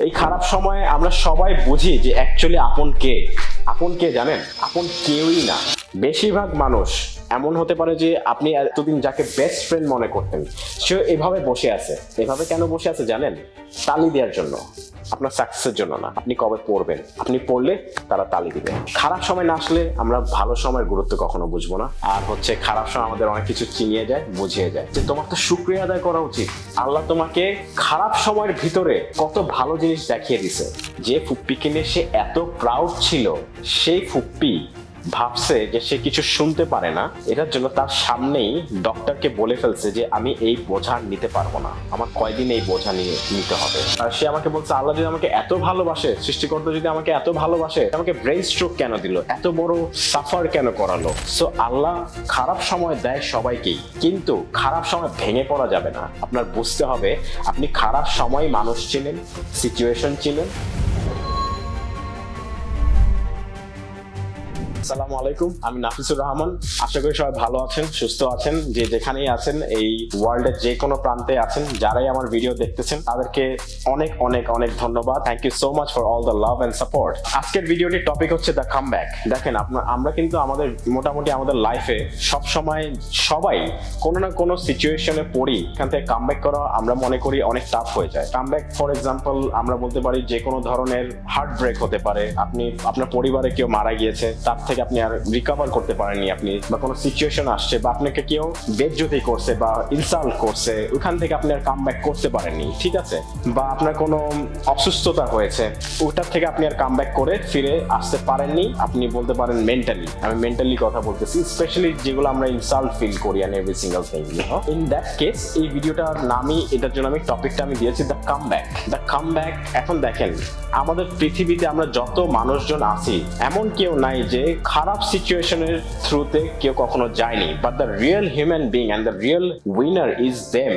এই খারাপ সময়ে আমরা সবাই বুঝি যে অ্যাকচুয়ালি আপন কে? আপন কে জানেন? আপন কেউই না। বেশিরভাগ মানুষ এমন হতে পারে যে আপনি এতদিন যাকে বেস্ট ফ্রেন্ড মনে করতেন, সে এভাবে বসে আছে। এভাবে কেন বসে আছে জানেন? তালি দেওয়ার জন্য। আপনার সাকসেসের জন্য না। আপনি কবে পড়বেন? আপনি পড়লে তারা তালি দিবে। খারাপ সময় না আসলে আমরা ভালো সময়ের গুরুত্ব কখনো বুঝব না। আর হচ্ছে খারাপ সময় আমাদের অনেক কিছু চিনিয়ে যায়, বুঝিয়ে যায়। যে তোমার তো শুক্রিয়া আদায় করা উচিত। আল্লাহ তোমাকে খারাপ সময়ের ভিতরে কত ভালো জিনিস দেখিয়ে দিছে। যে ফুপ্পিকে নিয়ে সে এত প্রাউড ছিল, সেই ফুপ্পি ভাবছে যে সে কিছু শুনতে পারে না, এটার জন্য তার সামনেই ডক্টরকে বলে ফেলছে যে আমি এই বোঝা নিতে পারব না। আমার কয়দিন এই বোঝা নিয়ে নিতে হবে। আর সে আমাকে বলছে, আল্লাহ যদি আমাকে এত ভালোবাসে, সৃষ্টিকর্তা যদি আমাকে এত ভালোবাসে আমাকে ব্রেন স্ট্রোক কেন দিল? এত বড় সাফার কেন করালো? সো আল্লাহ খারাপ সময় দেয় সবাইকেই, কিন্তু খারাপ সময় ভেঙে পড়া যাবে না। আপনার বুঝতে হবে, আপনি খারাপ সময় মানুষ চিনেন সিচুয়েশন চিনেন আসসালামু আলাইকুম। আমি নাফিসুর রহমান। আশা করি সবাই ভালো আছেন, সুস্থ আছেন। যে যেখানেই আছেন, এই ওয়ার্ল্ডের যে কোনো প্রান্তে আছেন, যারাই আমার ভিডিও দেখতেছেন, তাদেরকে অনেক অনেক অনেক ধন্যবাদ। Thank you so much for all the love support আজকের ভিডিওটির টপিক হচ্ছে দ্য কাম ব্যাক দেখেন আপনার আমরা কিন্তু আমাদের, মোটামুটি আমাদের লাইফে সব সময় সবাই কোনো না কোনো সিচুয়েশনে পড়ি। এখান থেকে কাম ব্যাক করা আমরা মনে করি অনেক টাফ হয়ে যায়। কাম ব্যাক ফর এক্সাম্পল আমরা বলতে পারি যে কোনো ধরনের হার্ট ব্রেক হতে পারে। আপনি, আপনার পরিবারে কেউ মারা গিয়েছে, তার থেকে আপনি আর রিকভার করতে পারেননি আপনি, বা কোনো সিচুয়েশন আসছে, বা আপনাকে কেউ বেজ্জতি করছে, বা ইনসাল্ট করছে, ওখান থেকে আপনি আর কাম ব্যাক করতে পারেননি, ঠিক আছে? বা আপনার কোনো অসুস্থতা হয়েছে, ওটার থেকে আপনি আর কাম ব্যাক করে ফিরে আসতে পারেননি, আপনি বলতে পারেন মেন্টালি আমি মেন্টালি কথা বলতেছি স্পেশালি যেগুলো আমরা ইনসাল্ট ফিল করি and every single thing in that case এই ভিডিওটার নামই, এটার জন্য আমি টপিকটা আমি দিয়েছি the come back the come back এখন দেখেন, আমাদের পৃথিবীতে আমরা যত মানুষজন আছি, এমন কেউ নাই যে খারাপ সিচুয়েশনের থ্রুতে কেউ কখনো যায়নি। But the real human being and the real winner is them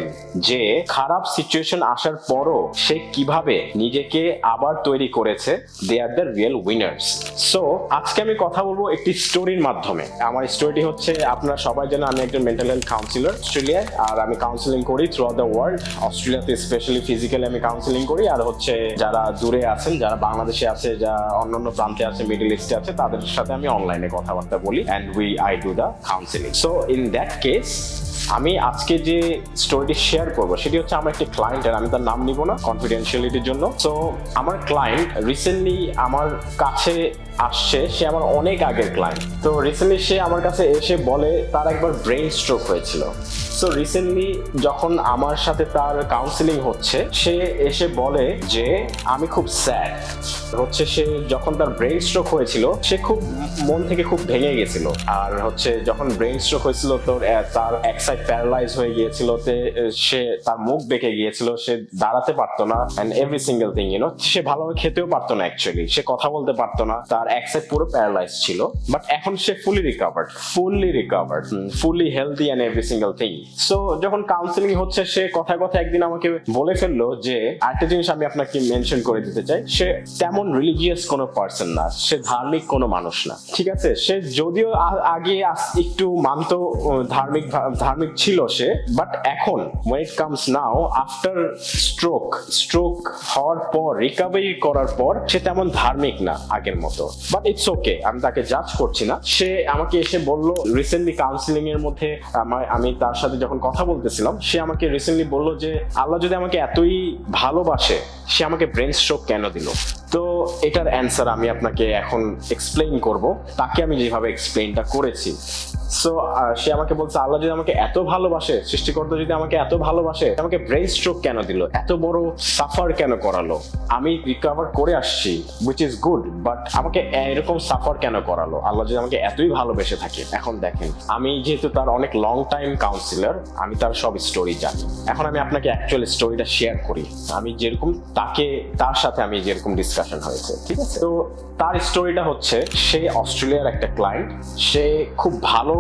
যে খারাপ সিচুয়েশন আসার পরও সে কীভাবে নিজেকে আবার তৈরি করেছে they are the real winners so আজকে আমি কথা বলব একটি স্টোরির মাধ্যমে। আমার স্টোরিটি হচ্ছে, আপনারা সবাই জানেন, আমি একজন মেন্টাল হেলথ কাউন্সিলর অস্ট্রেলিয়ায়, আর আমি কাউন্সিলিং করি থ্রু আউট দ্য ওয়ার্ল্ড অস্ট্রেলিয়াতে স্পেশালি ফিজিক্যালি আমি কাউন্সিলিং করি, আর হচ্ছে যারা দূরে আছেন, যারা বাংলাদেশে আছে, যারা অন্যান্য প্রান্তে আছে মিডল ইস্টে আছে, তাদের সাথে আমি অনলাইনে কথাবার্তা বলি and we I do the counselling so in that case আমি আজকে যে স্টোরিটি শেয়ার করব সেটি হচ্ছে আমার একটি ক্লায়েন্টের আমি তার নাম নিব না কনফিডেন্সিয়ালিটির জন্য। সো আমার ক্লায়েন্ট রিসেন্টলি আমার কাছে আসছে সে আমার অনেক আগের ক্লায়েন্ট তো রিসেন্টলি সে আমার কাছে এসে বলে তার একবার ব্রেন স্ট্রোক হয়েছিল। সো রিসেন্টলি যখন আমার সাথে তার কাউন্সিলিং হচ্ছে সে এসে বলে যে আমি খুব স্যাড হচ্ছে সে যখন তার ব্রেন স্ট্রোক হয়েছিল সে খুব মন থেকে খুব ভেঙে গেছিল। আর হচ্ছে যখন ব্রেন স্ট্রোক হয়েছিল তো আহ, তার এক সাইড প্যারালাইজ হয়ে গিয়েছিল সে তার মুখ বেঁকে গিয়েছিল সে দাঁড়াতে পারতো না and every single thing you know সে ভালোভাবে খেতেও পারতো না অ্যাকচুয়ালি সে কথা বলতে পারতো না তার এক সাইড পুরো প্যারালাইজ ছিল বাট এখন সে fully recovered fully recovered fully healthy and every single thing so যখন কাউন্সিলিং হচ্ছে সে কথায় কথা একদিন আমাকে বলে ফেলল যে আরেকটা জিনিস আমি আপনাকে মেনশন করে দিতে চাই সে তেমন রিলিজিয়াস কোনো পার্সন না সে ধার্মিক কোনো মানুষ না ঠিক আছে? সে যদিও আগে একটু মানত ও, ধার্মিক ভা- ছিল সে বাট এখন, when it comes now after stroke stroke হওয়ার পর রিকভারি করার পর, সে তেমন ধার্মিক না আগের মতো। বাট ইটস ওকে আমি তাকে জাজ করছি না। সে আমাকে এসে বলল রিসেন্টলি কাউন্সিলিং এর মধ্যে আমি তার সাথে যখন কথা বলতেছিলাম, সে আমাকে রিসেন্টলি বলল যে, আল্লাহ যদি আমাকে এতই ভালোবাসে, সে আমাকে ব্রেন স্ট্রোক কেন দিল? তো এটার অ্যান্সার আমি আপনাকে এখন এক্সপ্লেইন করব। তাকে আমি যেভাবে এক্সপ্লেইনটা করেছি। সো সে আমাকে বলছে, আল্লাহ যদি আমাকে এত ভালোবাসে, সৃষ্টিকর্তা যদি আমাকে এত ভালোবাসে আমাকে ব্রেন স্ট্রোক কেন দিল? এত বড় সাফার কেন করালো? আমি রিকভার করে আসছি উইচ ইজ গুড বাট আমাকে এরকম সাফার কেন করালো? আল্লাহ যদি আমাকে এতই ভালোবেসে থাকে। এখন দেখেন, আমি যেহেতু তার অনেক লং টাইম কাউন্সিলর আমি তার সব স্টোরি জানি। এখন আমি আপনাকে অ্যাকচুয়াল স্টোরিটা শেয়ার করি। আমি যেরকম তাকে, তার সাথে আমি যেরকম ডিসকাশন হয়েছে, ঠিক আছে? তো তার স্টোরিটা হচ্ছে, সে অস্ট্রেলিয়ার একটা ক্লায়েন্ট সে খুব ভালো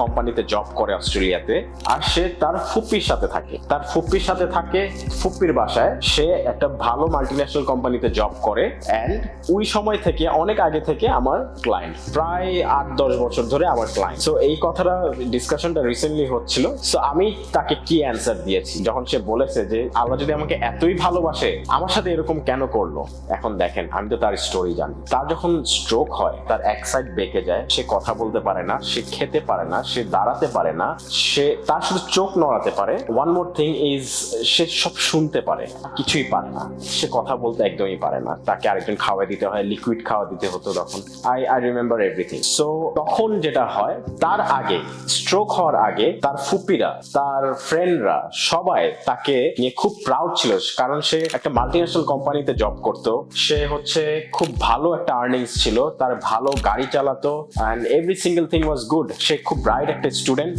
কোম্পানিতে জব করে অস্ট্রেলিয়াতে, আর সে তার ফুপ্পির সাথে থাকে। তার ফুপ্পির সাথে থাকে ফুপ্পির বাসায়। সে একটা ভালো মাল্টিন্যাশনাল কোম্পানিতে জব করে অ্যান্ড ওই সময় থেকে, অনেক আগে থেকে আমার ক্লায়েন্ট প্রায় আট, দশ বছর ধরে আমার ক্লায়েন্ট সো এই কথাটা ডিসকাশনটা রিসেন্টলি হচ্ছিল। সো আমি তাকে কি অ্যান্সার দিয়েছি? যখন সে বলেছে যে, আল্লাহ যদি আমাকে এতই ভালোবাসে, আমার সাথে এরকম কেন করল? এখন দেখেন, আমি তো তার স্টোরি জানি। তার যখন স্ট্রোক হয়, তার এক সাইড বেঁকে যায়, সে কথা বলতে পারে না, সে খেতে পারে না, সে দাঁড়াতে পারে না, সে তার শুধু চোখ নড়াতে পারে। ওয়ান মোর থিং ইজ সে সব শুনতে পারে, কিছুই পারে না। সে কথা বলতে একদমই পারে না। তাকে আরেকজন খাওয়া দিতে হয় লিকুইড খাওয়া দিতে হতো তখন। I I remember everything so তখন যেটা হয়, তার আগে স্ট্রোক হওয়ার আগে, তার ফুপিরা, তার ফ্রেন্ডরা সবাই তাকে নিয়ে খুব প্রাউড ছিল। কারণ সে একটা মাল্টিন্যাশনাল কোম্পানিতে জব করত। সে হচ্ছে খুব ভালো একটা আর্নিংস ছিল, তার ভালো গাড়ি চালাতো and every single thing was good সে খুব ব্রাইট একটা student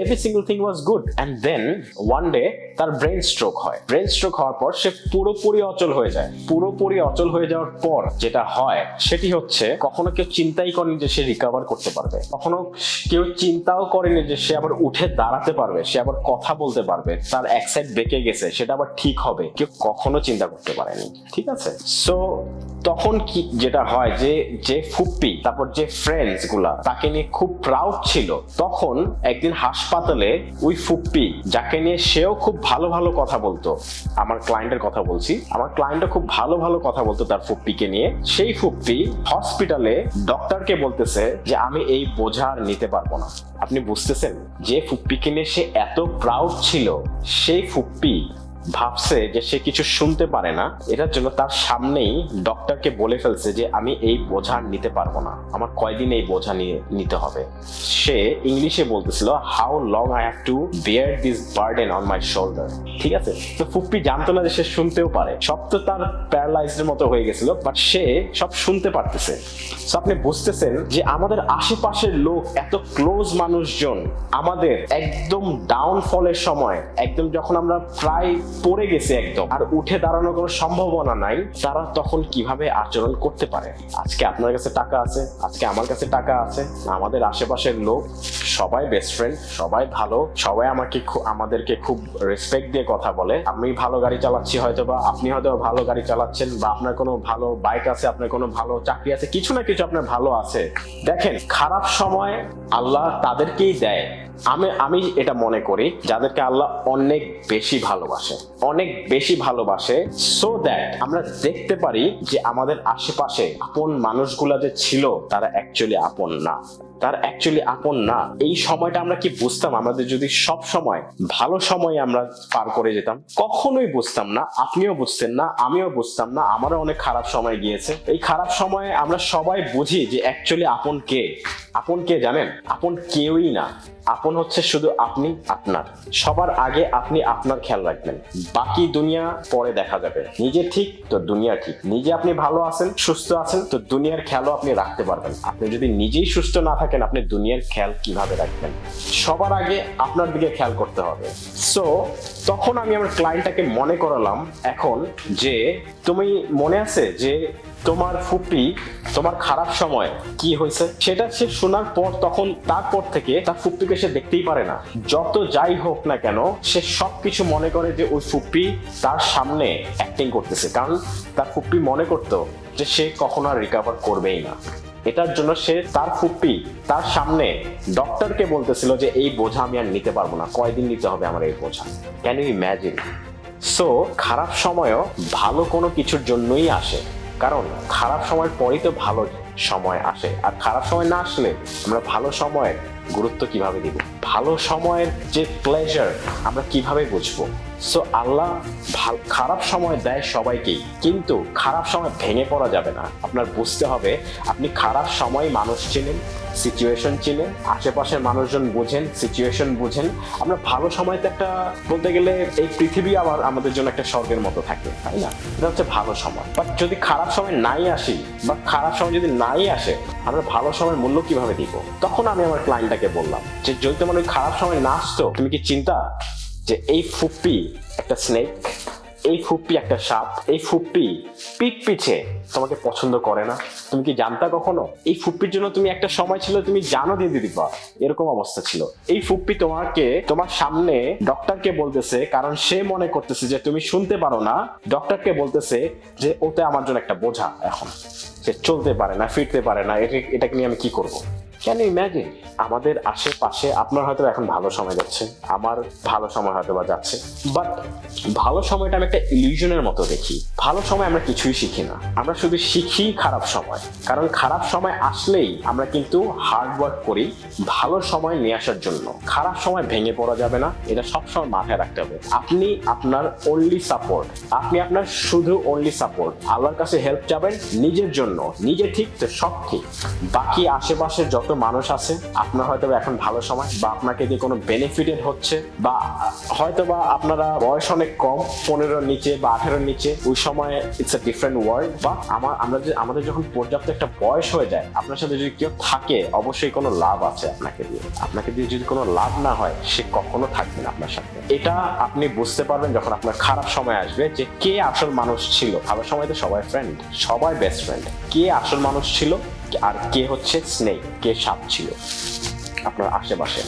every single thing was good and then one day তার ব্রেন স্ট্রোক হয়। ব্রেন স্ট্রোক হওয়ার পর সে পুরোপুরি অচল হয়ে যায়। পুরোপুরি অচল হয়ে যাওয়ার পর যেটা হয়, সেটি হচ্ছে কখনো কেউ চিন্তাই করেনি যে সে রিকভার করতে পারবে। কখনো কেউ চিন্তাও করেনি যে সে আবার উঠে দাঁড়াতে পারবে, সে আবার কথা বলতে পারবে, তার এক সাইড বেঁকে গেছে, সেটা আবার ঠিক হবে। কেউ কখনো চিন্তা করতে পারেনি। ঠিক আছে? সো তখন কি যেটা হয় যে যে ফুপ্পি, তারপর যে ফ্রেন্ডসগুলা, তাকে নিয়ে খুব প্রাউড ছিল, তখন একদিন হাসপাতালে ওই ফুপ্পি, যাকে নিয়ে সেও খুব ভালো ভালো কথা বলতো, আমার ক্লায়েন্টের কথা বলছি, আমার ক্লায়েন্টও খুব ভালো ভালো কথা বলতো তার ফুপ্পিকে নিয়ে, সেই ফুপ্পি হসপিটালে ডক্টরকে বলতেছে যে, আমি এই বোঝা আর নিতে পারব না। আপনি বুঝতেছেন? যে ফুপ্পিকে নিয়ে সে এত প্রাউড ছিল, সেই ফুপ্পি ভাবছে যে সে কিছু শুনতে পারে না, এটার জন্য তার সামনেই ডক্টরকে বলে ফেলছে যে আমি এই বোঝা নিতে পারব না, আমার কয়দিন এই বোঝা নিয়ে নিতে হবে। সে ইংলিশে বলতেছিল how long I have to bear this burden on my shoulder ঠিক আছে? তো ফুপ্পি জানতো না যে সে শুনতেও পারে। সব তো তার প্যারালাইজড মতো হয়ে গেছিল বাট সে সব শুনতে পারতেছে। So আপনি বুঝতেছেন যে আমাদের আশেপাশের লোক এত ক্লোজ মানুষজন, আমাদের একদম ডাউনফলের সময়, একদম যখন আমরা প্রায় পড়ে গেছে একদম। আর উঠে দাঁড়ানোর কোনো সম্ভাবনা নাই, তারা তখন কীভাবে আচরণ করতে পারে? আজকে আপনার কাছে টাকা আছে, আজকে আমার কাছে টাকা আছে, আমাদের আশেপাশের লোক সবাই বেস্ট ফ্রেন্ড সবাই ভালো, সবাই আমাকে আমাদেরকে খুব রেসপেক্ট দিয়ে কথা বলে। আমি ভালো গাড়ি চালাচ্ছি হয়তো বা আপনি হয়তো ভালো গাড়ি চালাচ্ছেন বা আপনার কোনো ভালো বাইক আছে, আপনার কোনো ভালো চাকরি আছে, কিছু না কিছু আপনার ভালো আছে। দেখেন, খারাপ সময় আল্লাহ তাদেরকেই দেয়। আমি আমি এটা মনে করি যাদেরকে আল্লাহ অনেক বেশি ভালোবাসে। অনেক বেশি ভালোবাসে সো দ্যাট আমরা দেখতে পারি যে আমাদের আশেপাশে আপন মানুষগুলা যে ছিল, তারা অ্যাকচুয়ালি আপন না। তার অ্যাকচুয়ালি আপন না। এই সময়টা আমরা কি বুঝতাম? আমাদের যদি সব সময়, ভালো সময় আমরা পার করে যেতাম, কখনোই বুঝতাম না। আপনিও বুঝতেন না, আমিও বুঝতাম না। আমারও অনেক খারাপ সময় গিয়েছে। এই খারাপ সময়ে আমরা সবাই বুঝি যে অ্যাকচুয়ালি আপন কে? আপন কে জানেন? আপন কেউই না। আপন হচ্ছে শুধু আপনি, আপনার। সবার আগে আপনি আপনার খেয়াল রাখবেন। বাকি দুনিয়া পরে দেখা যাবে। নিজে ঠিক, তো দুনিয়া ঠিক। নিজে আপনি ভালো আছেন, সুস্থ আছেন, তো দুনিয়ার খেয়ালও আপনি রাখতে পারবেন। আপনি যদি নিজেই সুস্থ না থাকেন আপনি দুনিয়ার খেয়াল কীভাবে রাখবেন? সবার আগে আপনার দিকে খেয়াল করতে হবে। সো তখন আমি আমার ক্লায়েন্টটাকে মনে করালাম এখন যে, তুমি মনে আছে যে, তোমার ফুপি, তোমার খারাপ সময় কি হয়েছে? সেটা সে শোনার পর তখন, তারপর থেকে তার ফুপ্পিকে সে দেখতেই পারে না। যত যাই হোক না কেন, সে সবকিছু মনে করে যে, ওই ফুপ্পি তার সামনে অ্যাক্টিং করতেছে। কারণ তার ফুপ্পি মনে করতো যে, সে কখনো আর রিকভার করবেই না। এটার জন্য সে তার ফুপ্পি তার সামনে ডক্টরকে বলতেছিল যে, এই বোঝা আমি আর নিতে পারব না। কয়দিন নিতে হবে আমার এই বোঝা? ক্যান ইউ ইম্যাজিন সো খারাপ সময়ও ভালো কোনো কিছুর জন্যই আসে। কারণ খারাপ সময়ের পরেই তো ভালো সময় আসে। আর খারাপ সময় না আসলে আমরা ভালো সময়ের গুরুত্ব কীভাবে দিব? ভালো সময়ের যে প্লেজার আমরা কীভাবে বুঝব? সো আল্লাহ খারাপ সময় দেয় সবাইকেই, কিন্তু খারাপ সময় ভেঙে পড়া যাবে না। আপনার বুঝতে হবে, আপনি খারাপ সময় মানুষ চিনেন সিচুয়েশন চিনেন, আশেপাশের মানুষজন বুঝেন সিচুয়েশন বুঝেন। আমরা ভালো সময়তে একটা, বলতে গেলে এই পৃথিবী আবার আমাদের জন্য একটা স্বর্গের মতো থাকে, তাই না? এটা হচ্ছে ভালো সময়। বাট যদি খারাপ সময় নাই আসি, বা খারাপ সময় যদি নাই আসে, আমরা ভালো সময়ের মূল্য কীভাবে দিব? তখন আমি আমার ক্লায়েন্টটাকে বললাম যে, যদি তোমার ওই খারাপ সময় না আসতো, তুমি কি চিন্তা? যে এই ফুপ্পি একটা স্নেক এই ফুপ্পি একটা সাপ, এই ফুপ্পি পিঠ পিছে তোমাকে পছন্দ করে না। তুমি কি জানতা কখনো? এই ফুপ্পির জন্য তুমি একটা সময় ছিল, তুমি জানো দিয়ে দিবা এরকম অবস্থা ছিল। এই ফুপ্পি তোমাকে, তোমার সামনে ডক্টরকে বলতেছে, কারণ সে মনে করতেছে যে তুমি শুনতে পারো না। ডক্টরকে বলতেছে যে ওতে আমার জন্য একটা বোঝা এখন। সে চলতে পারে না, ফিরতে পারে না। এটা, এটাকে নিয়ে আমি কি করব? ক্যান ইম্যাজিন আমাদের আশেপাশে আপনার হয়তো এখন ভালো সময় যাচ্ছে, আমার ভালো সময় হয়তো বা যাচ্ছে বাট ভালো সময়টা আমি একটা ইলিউশনের মতো দেখি। ভালো সময় আমরা কিছুই শিখি না। আমরা শুধু শিখি খারাপ সময়। কারণ খারাপ সময় আসলেই আমরা কিন্তু হার্ড ওয়ার্ক করি ভালো সময় নিয়ে আসার জন্য। খারাপ সময় ভেঙে পড়া যাবে না, এটা সবসময় মাথায় রাখতে হবে। আপনি আপনার অনলি সাপোর্ট আপনি আপনার শুধু অনলি সাপোর্ট আল্লাহর কাছে হেল্প চাবেন নিজের জন্য, নিজে ঠিক, তো সব ঠিক। বাকি আশেপাশের যত মানুষ আছে, আপনার হয়তো এখন ভালো সময় বা আপনাকে দিয়ে কোনো বেনিফিটেড হচ্ছে বা হয়তো বা আপনারা বয়স অনেক কম, পনেরোর নিচে বা আঠেরোর নিচে, ওই সময় ইটস এ ডিফারেন্ট ওয়ার্ল্ড বা আমার, আমরা যে, আমাদের যখন পর্যাপ্ত একটা বয়স হয়ে যায়, আপনার সাথে যদি কেউ থাকে, অবশ্যই কোনো লাভ আছে আপনাকে দিয়ে। আপনাকে দিয়ে যদি কোনো লাভ না হয়, সে কখনো থাকবে না আপনার সাথে। এটা আপনি বুঝতে পারবেন যখন আপনার খারাপ সময় আসবে যে কে আসল মানুষ ছিল। ভালো সময় তো সবাই ফ্রেন্ড সবাই বেস্ট ফ্রেন্ড কে আসল মানুষ ছিল? আর কে হচ্ছে স্নেক কে সাপ ছিল? আপনার আশেপাশে।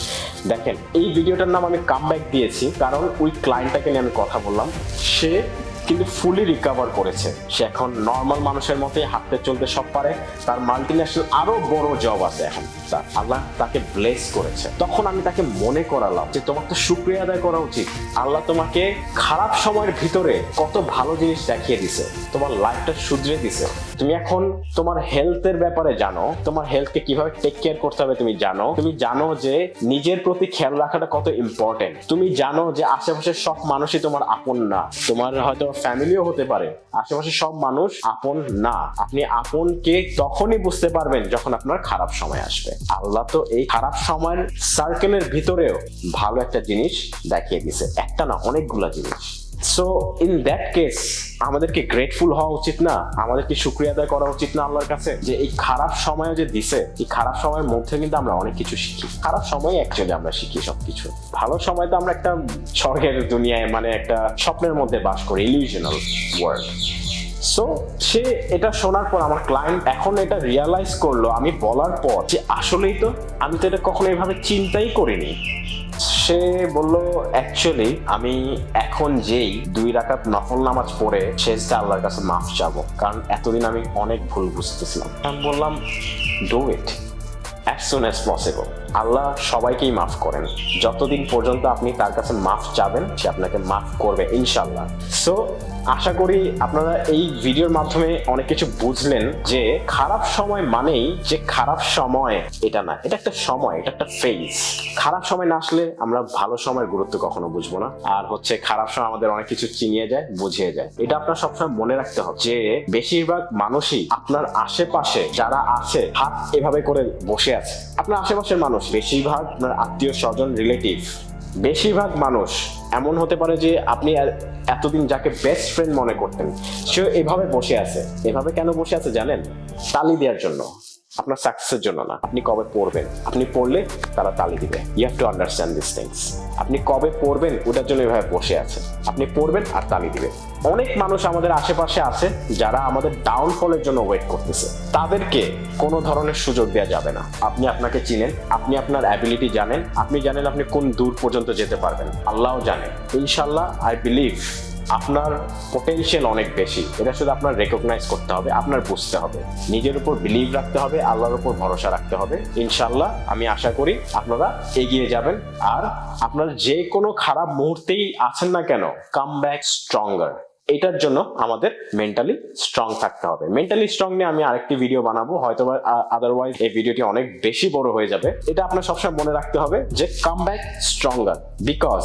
দেখেন, এই ভিডিওটার নাম আমি কামব্যাক দিয়েছি, কারণ ওই ক্লায়েন্টটাকে নিয়ে আমি কথা বললাম। সে কিন্তু ফুলি রিকভার করেছে। সে এখন নর্মাল মানুষের মতোই হাঁটতে চলতে সব পারে। তার মাল্টি আরও বড় জব আছে এখন। তার আল্লাহ তাকে ব্লেস করেছে। তখন আমি তাকে মনে করালাম যে তোমার তো শুক্রিয়া আদায় করা উচিত। আল্লাহ তোমাকে খারাপ সময়ের ভিতরে কত ভালো জিনিস দেখিয়ে দিছে। তোমার লাইফটা শুধরে দিছে। তুমি এখন তোমার হেলথের ব্যাপারে জানো। তোমার হেলথকে কীভাবে টেক কেয়ার করতে হবে তুমি জানো। তুমি জানো যে নিজের প্রতি খেয়াল রাখাটা কত ইম্পর্টেন্ট তুমি জানো যে আশেপাশের সব মানুষই তোমার আপন না। তোমার হয়তো ফ্যামিলিও হতে পারে। আশেপাশে সব মানুষ আপন না। আপনি আপনকে তখনই বুঝতে পারবেন যখন আপনার খারাপ সময় আসবে। আল্লাহ তো এই খারাপ সময়ের সার্কেলের ভিতরেও ভালো একটা জিনিস দেখিয়ে দিছে একটা না অনেকগুলা জিনিস। সো ইন দ্যাট কেস আমাদেরকে গ্রেটফুল হওয়া উচিত না। আমাদেরকে শুক্রিয়া আদায় করা উচিত না আল্লাহর কাছে যে এই খারাপ সময় যে দিছে, এই খারাপ সময়ের মধ্যে কিন্তু আমরা অনেক কিছু শিখি। খারাপ সময় অ্যাকচুয়ালি আমরা শিখি সবকিছু। ভালো সময় তো আমরা একটা স্বর্গের দুনিয়ায় মানে একটা স্বপ্নের মধ্যে বাস করি ইলিউশনাল ওয়ার্ল্ড সো সে এটা শোনার পর আমার ক্লায়েন্ট এখন এটা রিয়ালাইজ করল, আমি বলার পর যে আসলেই তো আমি তো এটা কখনো এভাবে চিন্তাই করিনি। সে বলল অ্যাকচুয়ালি আমি এখন যেই দুই রাকাত নফল নামাজ পড়ে শেষটা আল্লাহর কাছে মাফ চাবো। কারণ এতদিন আমি অনেক ভুল বুঝতেছিলাম। আমি বললাম do it as soon as possible Allah সবাইকেই মাফ করেন। যতদিন পর্যন্ত আপনি তার কাছে মাফ চাবেন, সে আপনাকে মাফ করবে ইনশাল্লাহ সো আশা করি আপনারা এই ভিডিওর মাধ্যমে অনেক কিছু বুঝলেন যে খারাপ সময় মানেই যে খারাপ সময় এটা না, এটা একটা সময়, এটা একটা ফেজ খারাপ সময় না আসলে আমরা ভালো সময়ের গুরুত্ব কখনো বুঝব না। আর হচ্ছে খারাপ সময় আমাদের অনেক কিছু চিনিয়ে যায়, বুঝিয়ে যায়। এটা আপনার সবসময় মনে রাখতে হবে যে বেশিরভাগ মানুষই আপনার আশেপাশে যারা আছে, হাত এভাবে করে বসে আছে। আপনার আশেপাশের মানুষ বেশিরভাগ আপনার আত্মীয় স্বজন রিলেটিভ বেশিরভাগ মানুষ এমন হতে পারে যে আপনি এতদিন যাকে বেস্ট ফ্রেন্ড মনে করতেন, সে এভাবে বসে আছে। এভাবে কেন বসে আছে জানেন? তালি দেওয়ার জন্য। আপনার সাকসেসের জন্য না। আপনি কবে পড়বেন? আপনি পড়লে তারা তালি দিবে। You have to understand this things আপনি কবে পড়বেন, ওটার জন্য এভাবে বসে আছে আপনি পড়বেন আর তালি দিবে। অনেক মানুষ আমাদের আশেপাশে আছে যারা আমাদের ডাউনফলের জন্য ওয়েট করতেছে। তাদেরকে কোনো ধরনের সুযোগ দেওয়া যাবে না। আপনি আপনাকে চিনেন, আপনি আপনার অ্যাবিলিটি জানেন, আপনি জানেন আপনি কোন দূর পর্যন্ত যেতে পারবেন। আল্লাহও জানেন ইনশাল্লাহ আই বিলিভ আপনার পোটেনশিয়াল অনেক বেশি। এটা শুধু আপনার রেকগনাইজ করতে হবে, আপনার বুঝতে হবে। নিজের উপর বিলিভ রাখতে হবে, আল্লাহর উপর ভরসা রাখতে হবে। ইনশাল্লাহ আমি আশা করি আপনারা এগিয়ে যাবেন। আর আপনার যে কোনো খারাপ মুহূর্তেই আছেন না কেন কাম ব্যাক স্ট্রঙ্গার এটার জন্য আমাদের মেন্টালি স্ট্রং থাকতে হবে। মেন্টালি স্ট্রং নিয়ে আমি আরেকটি ভিডিও বানাবো হয়তো আদারওয়াইজ এই ভিডিওটি অনেক বেশি বড় হয়ে যাবে। এটা আপনার সবসময় মনে রাখতে হবে যে come back stronger because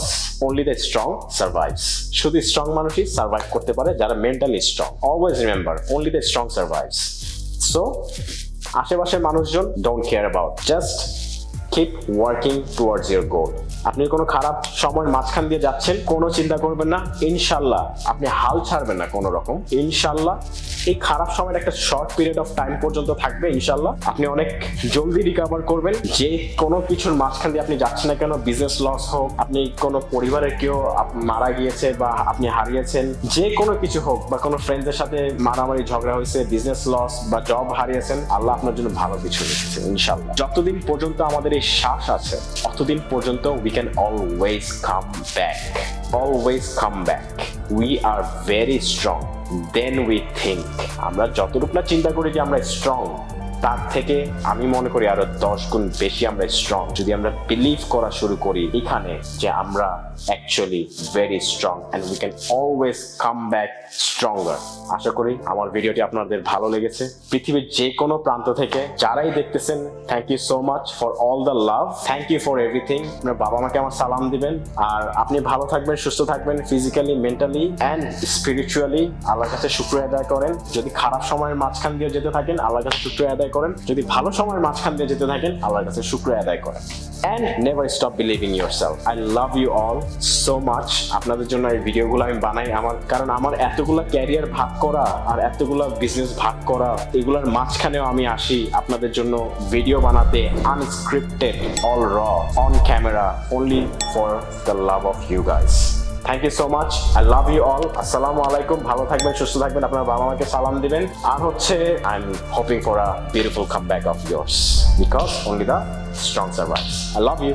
only the strong survives শুধু স্ট্রং মানুষই সার্ভাইভ করতে পারে যারা mentally strong always remember only the strong survives so আশেপাশের মানুষজন don't care about just keep working towards your goal আপনি কোনো খারাপ সময়ের মাঝখান দিয়ে যাচ্ছেন, কোনো চিন্তা করবেন না। ইনশাল্লাহ আপনি হাল ছাড়বেন না কোনো রকম। ইনশাল্লাহ এই খারাপ সময়ের একটা শর্ট পিরিয়ড অফ টাইম পর্যন্ত থাকবে, ইনশাল্লাহ। আপনি অনেক জলদি রিকভার করবেন। যে কোনো কিছুর মাঝখান দিয়ে আপনি যাচ্ছেন না কেন বিজনেস লস হোক, আপনি কোনো পরিবারের কেউ মারা গিয়েছে বা আপনি হারিয়েছেন, যে কোনো কিছু হোক বা কোনো ফ্রেন্ডসের সাথে মারামারি ঝগড়া হয়েছে বিজনেস লস বা জব হারিয়েছেন, আল্লাহ আপনার জন্য ভালো কিছু রেখেছেন ইনশাল্লাহ। যতদিন পর্যন্ত আমাদের এই শ্বাস আছে ততদিন পর্যন্ত we can always come back. Always come back. We are very strong. Then we think. আমরা যতটুকু না চিন্তা করি যে আমরা স্ট্রং তার থেকে আমি মনে করি আরও দশ গুণ বেশি আমরা স্ট্রং যদি আমরা বিলিভ করা শুরু করি এখানে যে আমরা actually very strong and we can always come back stronger আশা করি আমার ভিডিওটি আপনাদের ভালো লেগেছে। পৃথিবীর যে কোনো প্রান্ত থেকে যারাই দেখতেছেন thank you so much for all the love thank you for everything আপনার বাবা মাকে আমার সালাম দিবেন। আর আপনি ভালো থাকবেন, সুস্থ থাকবেন ফিজিক্যালি মেন্টালি অ্যান্ড স্পিরিচুয়ালি আল্লাহর কাছে শুক্রিয়া আদায় করেন। যদি খারাপ সময়ের মাঝখান দিয়ে যেতে থাকেন, আল্লাহর কাছে শুক্রিয়া আদায় করেন। যদি ভালো সময়ের মাঝখান দিয়ে যেতে থাকেন, আল্লাহর কাছে শুক্রিয়া আদায় করেন। And never stop believing yourself I love you all so much আপনাদের জন্য এই ভিডিওগুলো আমি বানাই আমার, কারণ আমার এতগুলো ক্যারিয়ার ভাগ করা আর এতগুলো বিজনেস ভাগ করা, এগুলোর মাঝখানেও আমি আসি আপনাদের জন্য ভিডিও বানাতে unscripted all raw on camera only for the love of you guys thank you so much I love you all আসসালামু আলাইকুম ভালো থাকবেন, সুস্থ থাকবেন। আপনার বাবা মাকে সালাম দিবেন। আর হচ্ছে I am hoping for a beautiful come back of years because only the strong survive I love you